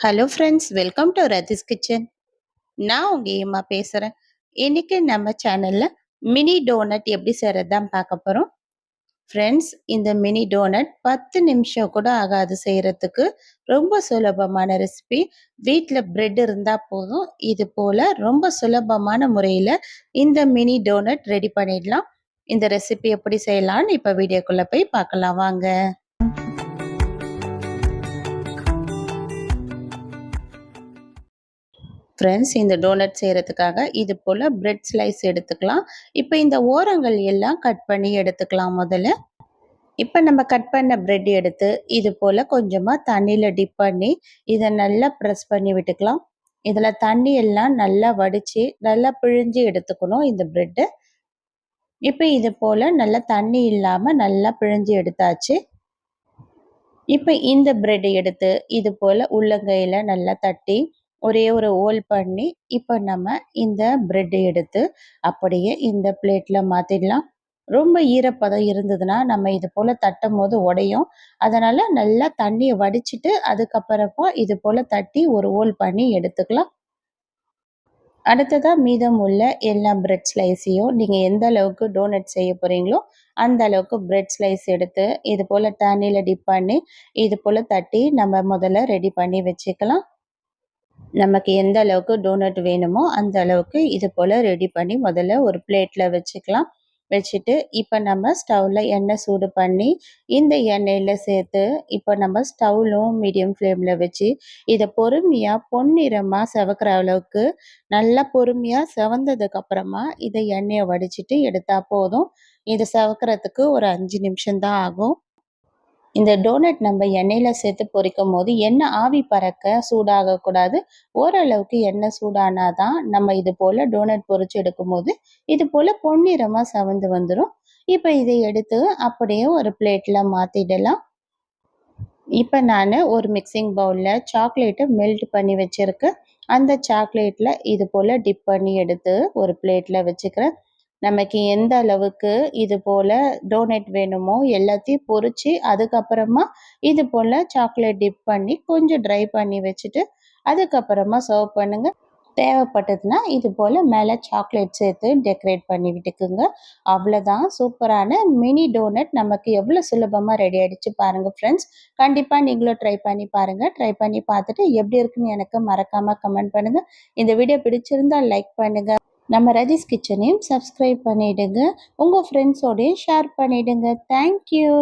Hello friends welcome to Rathi's kitchen நான் உங்கள் ஏமா பேசுகிறேன் இன்றைக்கி நம்ம சேனலில் மினி டோனட் எப்படி செய்கிறது தான் பார்க்க போகிறோம் ஃப்ரெண்ட்ஸ் இந்த மினி டோனட் பத்து நிமிஷம் கூட ஆகாது செய்கிறதுக்கு ரொம்ப சுலபமான ரெசிபி வீட்டில் பிரெட் இருந்தால் போதும். இது போல் ரொம்ப சுலபமான முறையில் இந்த மினி டோனட் ரெடி பண்ணிடலாம். இந்த ரெசிபி எப்படி செய்யலான்னு இப்போ வீடியோக்குள்ளே போய் பார்க்கலாம். வாங்க. ஃப்ரெண்ட்ஸ் இந்த டோனட் செய்கிறதுக்காக இது போல் பிரெட் ஸ்லைஸ் எடுத்துக்கலாம். இப்போ இந்த ஓரங்கள் எல்லாம் கட் பண்ணி எடுத்துக்கலாம் முதல்ல. இப்போ நம்ம கட் பண்ண பிரெட் எடுத்து இது போல் கொஞ்சமாக தண்ணியில் டிப் பண்ணி இதை நல்லா ப்ரெஸ் பண்ணி விட்டுக்கலாம். இதில் தண்ணி எல்லாம் நல்லா வடித்து நல்லா பிழிஞ்சு எடுத்துக்கணும் இந்த பிரெட்டு இப்போ இது போல் நல்லா தண்ணி இல்லாமல் நல்லா பிழிஞ்சு எடுத்தாச்சு. இப்போ இந்த பிரெட் எடுத்து இது போல் உள்ளங்கையில் நல்லா தட்டி ஒரே ஒரு ஓல் பண்ணி இப்போ நம்ம இந்த பிரெட் எடுத்து அப்படியே இந்த பிளேட்டில் மாற்றிடலாம் ரொம்ப ஈரப்பதம் இருந்ததுன்னா நம்ம இது போல் தட்டும் போது உடையும். அதனால் நல்லா தண்ணியை வடிச்சிட்டு அதுக்கப்புறமா இது போல் தட்டி ஒரு ஓல் பண்ணி எடுத்துக்கலாம். அடுத்ததாக மீதம் உள்ள எல்லா பிரெட் ஸ்லைஸையும் நீங்கள் எந்த அளவுக்கு டோனட் செய்ய போகிறீங்களோ அந்த அளவுக்கு பிரெட் ஸ்லைஸ் எடுத்து இது போல் தண்ணியில் டிப் பண்ணி இது போல் தட்டி நம்ம முதல்ல ரெடி பண்ணி வச்சுக்கலாம். நமக்கு எந்த அளவுக்கு டோனட் வேணுமோ அந்த அளவுக்கு இது போல் ரெடி பண்ணி முதல்ல ஒரு பிளேட்டில் வச்சுக்கலாம். வச்சுட்டு இப்போ நம்ம ஸ்டவ்வில் எண்ணெய் சூடு பண்ணி இந்த எண்ணெயில் சேர்த்து இப்போ நம்ம ஸ்டவ்லும் மீடியம் ஃப்ளேமில் வச்சு இதை பொறுமையாக பொன்னிறமாக செவக்கிற அளவுக்கு நல்லா பொறுமையாக செவந்ததுக்கப்புறமா இதை எண்ணெயை வடிச்சிட்டு எடுத்தால் போதும். இதை செவக்கிறதுக்கு ஒரு அஞ்சு நிமிஷம் தான் ஆகும். இந்த டோனட் நம்ம எண்ணெயில் சேர்த்து பொரிக்கும் போது எண்ணெய் ஆவி பறக்க சூடாகக்கூடாது. ஓரளவுக்கு எண்ணெய் சூடானால் தான் நம்ம இது போல் டோனட் பொரிச்சு எடுக்கும் போது இது போல் பொன்னிறமாக சவந்து வந்துடும் இப்போ இதை எடுத்து அப்படியே ஒரு பிளேட்டில் மாற்றிடலாம் இப்போ நான் ஒரு மிக்சிங் பவுலில் சாக்லேட்டை மெல்ட் பண்ணி வச்சுருக்கேன். அந்த சாக்லேட்டில் இது போல் டிப் பண்ணி எடுத்து ஒரு பிளேட்டில் வச்சுக்கிறேன். நமக்கு எந்த அளவுக்கு இது போல் டோனட் வேணுமோ எல்லாத்தையும் பொறிச்சு அதுக்கப்புறமா இது போல் சாக்லேட் டிப் பண்ணி கொஞ்சம் ட்ரை பண்ணி வச்சுட்டு அதுக்கப்புறமா சர்வ் பண்ணுங்கள் தேவைப்பட்டதுன்னா இது போல் மேலே சாக்லேட் சேர்த்து டெக்கரேட் பண்ணி விட்டுக்குங்க. அவ்வளோதான் சூப்பரான மினி டோனட் நமக்கு எவ்வளோ சுலபமாக ரெடி ஆகிடுச்சு பாருங்கள் ஃப்ரெண்ட்ஸ் கண்டிப்பாக நீங்களும் ட்ரை பண்ணி பாருங்கள் ட்ரை பண்ணி பார்த்துட்டு எப்படி இருக்குன்னு எனக்கு மறக்காமல் கமெண்ட் பண்ணுங்கள் இந்த வீடியோ பிடிச்சிருந்தால் லைக் பண்ணுங்கள் நம்ம ரஜிஸ் கிச்சனையும் சப்ஸ்கிரைப் பண்ணிவிடுங்க உங்கள் ஃப்ரெண்ட்ஸோடையும் ஷேர் பண்ணிவிடுங்க தேங்க்யூ